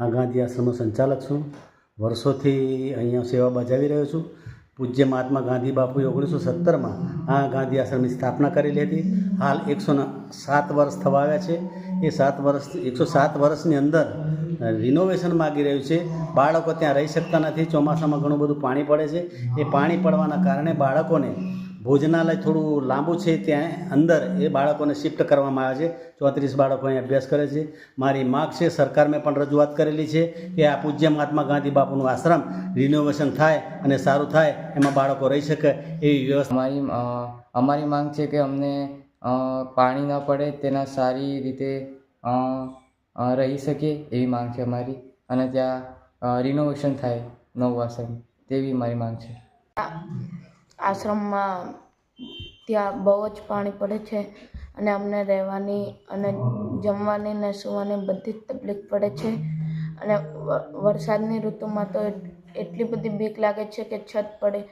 આ ગાંધી આશ્રમનો સંચાલક છું. વર્ષોથી અહીંયા સેવા બજાવી રહ્યો છું. પૂજ્ય મહાત્મા ગાંધી બાપુએ ઓગણીસો સત્તરમાં આ ગાંધી આશ્રમની સ્થાપના કરેલી હતી. હાલ એકસો સાત વર્ષ થવા આવ્યા છે. એ સાત વર્ષ, એકસો સાત વર્ષની અંદર રિનોવેશન માગી રહ્યું છે. બાળકો ત્યાં રહી શકતા નથી. ચોમાસામાં ઘણું બધું પાણી પડે છે. એ પાણી પડવાના કારણે બાળકોને ભોજનાલય થોડું લાંબુ છે ત્યાં અંદર એ બાળકોને શિફ્ટ કરવામાં આવે છે. ચોત્રીસ બાળકો અહીં અભ્યાસ કરે છે. મારી માગ છે સરકાર મેં પણ રજૂઆત કરેલી છે કે આ પૂજ્ય મહાત્મા ગાંધી બાપુનું આશ્રમ રિનોવેશન થાય અને સારું થાય એમાં બાળકો રહી શકે એવી વ્યવસ્થા અમારી અમારી માંગ છે કે અમને પાણી ન પડે તેના સારી રીતે રહી શકીએ એવી માંગ છે અમારી. અને ત્યાં રિનોવેશન થાય નવું આશ્રમ તેવી મારી માંગ છે. આશ્રમમાં ત્યાં બહુ જ પાણી પડે છે અને અમને રહેવાની અને જમવાની ને સૂવાની બધી જ તકલીફ પડે છે. અને વરસાદની ઋતુમાં તો એટલી બધી બીક લાગે છે કે છત પડે,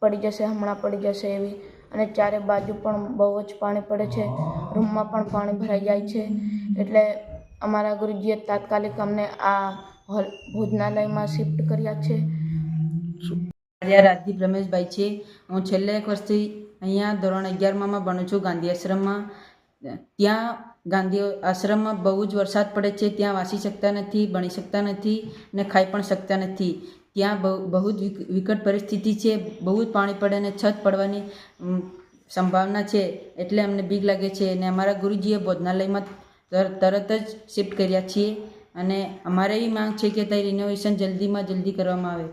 પડી જશે, હમણાં પડી જશે એવી. અને ચારે બાજુ પણ બહુ જ પાણી પડે છે. રૂમમાં પણ પાણી ભરાઈ જાય છે. એટલે અમારા ગુરુજીએ તાત્કાલિક અમને આ હોલ, ભોજનાલયમાં શિફ્ટ કર્યા છે. મારા રાજદીપ રમેશભાઈ છે. હું છેલ્લા એક વર્ષથી અહીંયા ધોરણ અગિયારમાં ભણું છું ગાંધી આશ્રમમાં. ત્યાં ગાંધી આશ્રમમાં બહુ જ વરસાદ પડે છે. ત્યાં વાસી શકતા નથી, ભણી શકતા નથી ને ખાઈ પણ શકતા નથી. ત્યાં બહુ બહુ જ વિક- વિકટ પરિસ્થિતિ છે. બહુ જ પાણી પડે અને છત પડવાની સંભાવના છે. એટલે અમને બીક લાગે છે. અને અમારા ગુરુજીએ ભોજનાલયમાં તર- તરત જ શિફ્ટ કર્યા છીએ. અને અમારે એવી માંગ છે કે ત્યાં રિનોવેશન જલ્દીમાં જલ્દી કરવામાં આવે.